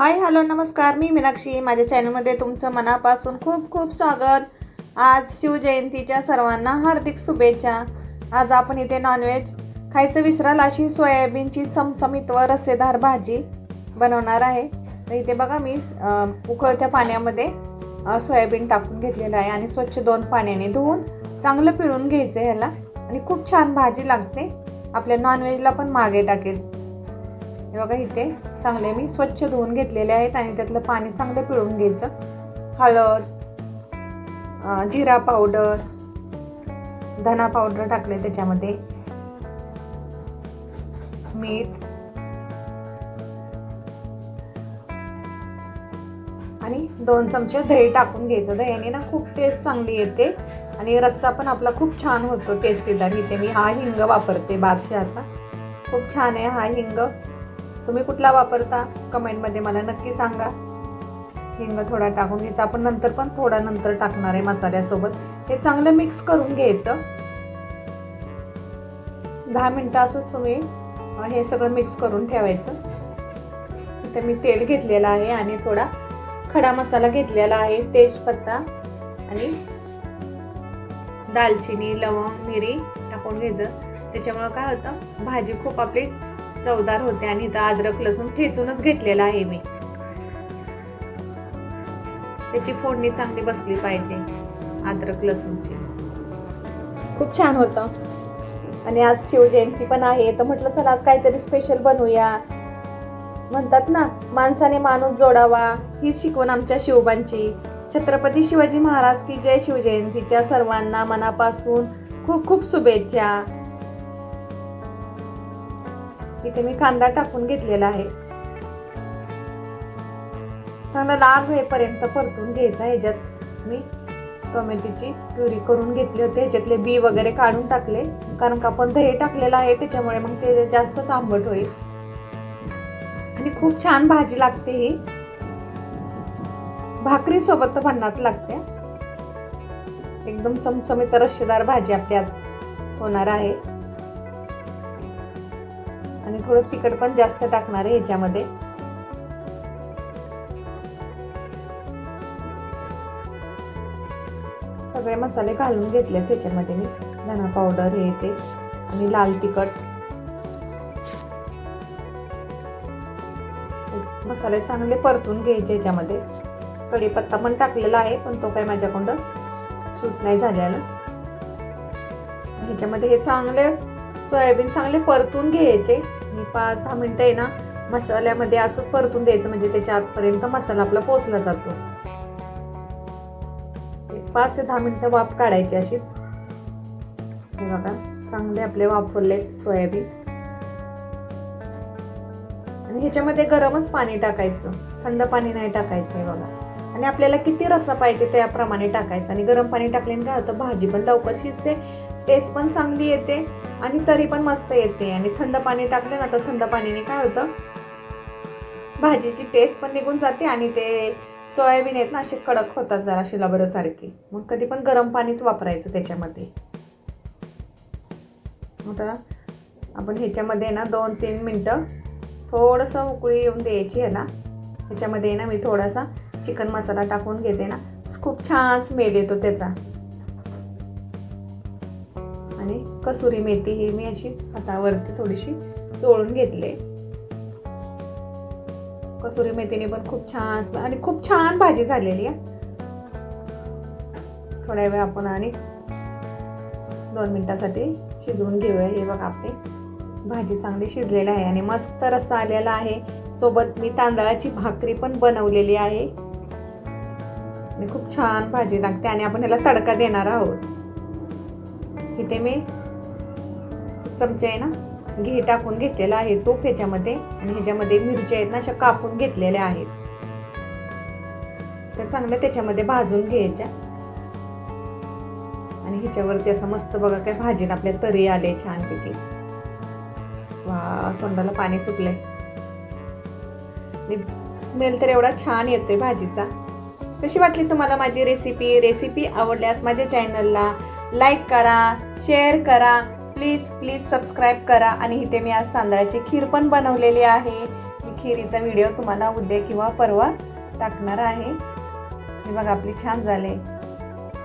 Hi hello नमस्कार. मी मीनाक्षी. माझ्या चॅनलमध्ये तुमचं मनापासून खूप खूप स्वागत. आज शिवजयंतीच्या सर्वांना हार्दिक शुभेच्छा. आज आपण इथे नॉनव्हेज खायचं विसराल अशी सोयाबीनची चमचमीत व रस्सेदार भाजी बनवणार आहे. तर इथे बघा मी उकळत्या पाण्यामध्ये सोयाबीन टाकून घेतलेलं आहे आणि स्वच्छ दोन पाण्याने धुवून चांगलं पिळून घ्यायचं ह्याला. आणि खूप छान भाजी लागते. आपल्या नॉनव्हेजला पण मागे टाकेल. बघा इथे चांगले मी स्वच्छ धुवून घेतलेले आहेत आणि त्यातलं पाणी चांगलं पिळून घ्यायचं. हळद जिरा पावडर धना पावडर टाकले त्याच्यामध्ये. मीठ. आणि दोन चमचे दही टाकून घ्यायचं. दह्याने ना खूप टेस्ट चांगली येते आणि रस्सा पण आपला खूप छान होतो टेस्टीदार इथे मी हा हिंग वापरते बादशहाचा. खूप छान आहे हा हिंग. तुम्ही कुठला वापरता? कमेंटमध्ये मला नक्की सांगा. हिंग थोडा टाकून घ्यायचा. आपण नंतर पण थोडा नंतर टाकणार आहे मसाल्यासोबत. हे चांगलं मिक्स करून घ्यायचं. दहा मिनटं असंच तुम्ही हे सगळं मिक्स करून ठेवायचं. इथे मी तेल घेतलेलं आहे आणि थोडा खडा मसाला घेतलेला आहे तेजपत्ता आणि दालचिनी लवंग मिरी टाकून घ्यायचं. त्याच्यामुळं काय होतं? भाजी खूप आपली चवदार होते आणि इथं अद्रक लसूण ठेचूनच घेतलेला आहे मी. त्याची फोडणी चांगली बसली पाहिजे अद्रक लसूणची. खूप छान होतं. आणि आज शिवजयंती पण आहे तर म्हटलं चला आज काहीतरी स्पेशल बनवूया. म्हणतात ना माणसाने माणूस जोडावा ही शिकवण आमच्या शिवबांची. छत्रपती शिवाजी महाराज की जय शिवजयंतीच्या सर्वांना मनापासून खूप खूप शुभेच्छा. इथे मी कांदा टाकून घेतलेला आहे. चांगला लाल होईपर्यंत परतून घ्यायचा. ह्याच्यात मी टोमॅटोची प्युरी करून घेतली होती. ह्याच्यातले बी वगैरे काढून टाकले. कारण का आपण दही टाकलेलं आहे त्याच्यामुळे मग ते जास्तच आंबट होईल. आणि खूप छान भाजी लागते ही. भाकरी सोबत तर भन्नात लागते. एकदम चमचमीत रश्शेदार भाजी आपली आज होणार आहे. आणि थोडं तिखट पण जास्त टाकणार आहे ह्याच्यामध्ये सगळे मसाले घालून घेतले त्याच्यामध्ये मी. धना पावडर हे ते आणि लाल तिखट. मसाले चांगले परतून घ्यायचे ह्याच्यामध्ये कढीपत्ता पण टाकलेला आहे पण तो काय माझ्याकडं सूट नाही झालेला. ह्याच्यामध्ये हे चांगले सोयाबीन चांगले परतून घ्यायचे. मी पाच दहा मिनटं आहे ना मसाल्यामध्ये असंच परतून द्यायचं म्हणजे त्याच्या आतपर्यंत मसाला आपला पोचला जातो. एक पाच ते दहा मिनटं वाफ काढायची अशीच. हे बघा चांगले आपले वापरलेत सोयाबीन. आणि ह्याच्यामध्ये गरमच पाणी टाकायचं. थंड पाणी नाही टाकायचं हे बघा. आणि आपल्याला किती रस्सा पाहिजे त्याप्रमाणे टाकायचं. आणि गरम पाणी टाकल्याने काय होतं? भाजी पण लवकर शिजते टेस्ट पण चांगली येते आणि तरी पण मस्त येते. आणि थंड पाणी टाकले ना तर थंड पाणीने काय होतं? भाजीची टेस्ट पण निघून जाते आणि ते सोयाबीन आहेत ना असे कडक होतात जरा शिलाबरसारखे मग कधी पण गरम पाणीच वापरायचं त्याच्यामध्ये. आता आपण ह्याच्यामध्ये ना दोन तीन मिनटं थोडंसं उकळी येऊन द्यायची ह्याला. ह्याच्यामध्ये ना मी थोडासा चिकन मसाला टाकून घेते ना. खूप छान स्मेल येतो त्याचा. आणि कसुरी मेथी ही मी अशी हातावरती थोडीशी चोळून घेतले. कसुरी मेथीने पण खूप छान आणि खूप छान भाजी झालेली आहे. थोड्या वेळ आपण आणि दोन मिनिटासाठी शिजवून घेऊया. हे बघा आपली भाजी चांगली शिजलेली आहे आणि मस्त रस्सा आलेला आहे. सोबत मी तांदळाची भाकरी पण बनवलेली आहे. आणि खूप छान भाजी लागते आणि आपण ह्याला तडका देणार आहोत. इथे मी एक चमचे आहे ना घी टाकून घेतलेला आहे तूप ह्याच्यामध्ये आणि ह्याच्यामध्ये मिरच्या आहेत ना अशा कापून घेतलेल्या आहेत. त्या चांगल्या त्याच्यामध्ये भाजून घ्यायच्या. आणि ह्याच्यावरती असं मस्त बघा काय भाजीला आपल्या तरी आले छानपैकी. वा तोंडाला पाणी सुटलंय. स्मेल तर एवढा छान येतोय भाजीचा. कशी वाटली तुम्हाला माझी रेसिपी रेसिपी आवडल्यास माझ्या चॅनलला लाईक करा शेअर करा प्लीज प्लीज सबस्क्राईब करा. आणि इथे मी आज तांदळाची खीर पण बनवलेली आहे. मी खिरीचा व्हिडिओ तुम्हाला उद्या किंवा परवा टाकणार आहे. हे बघा आपली छान झाले.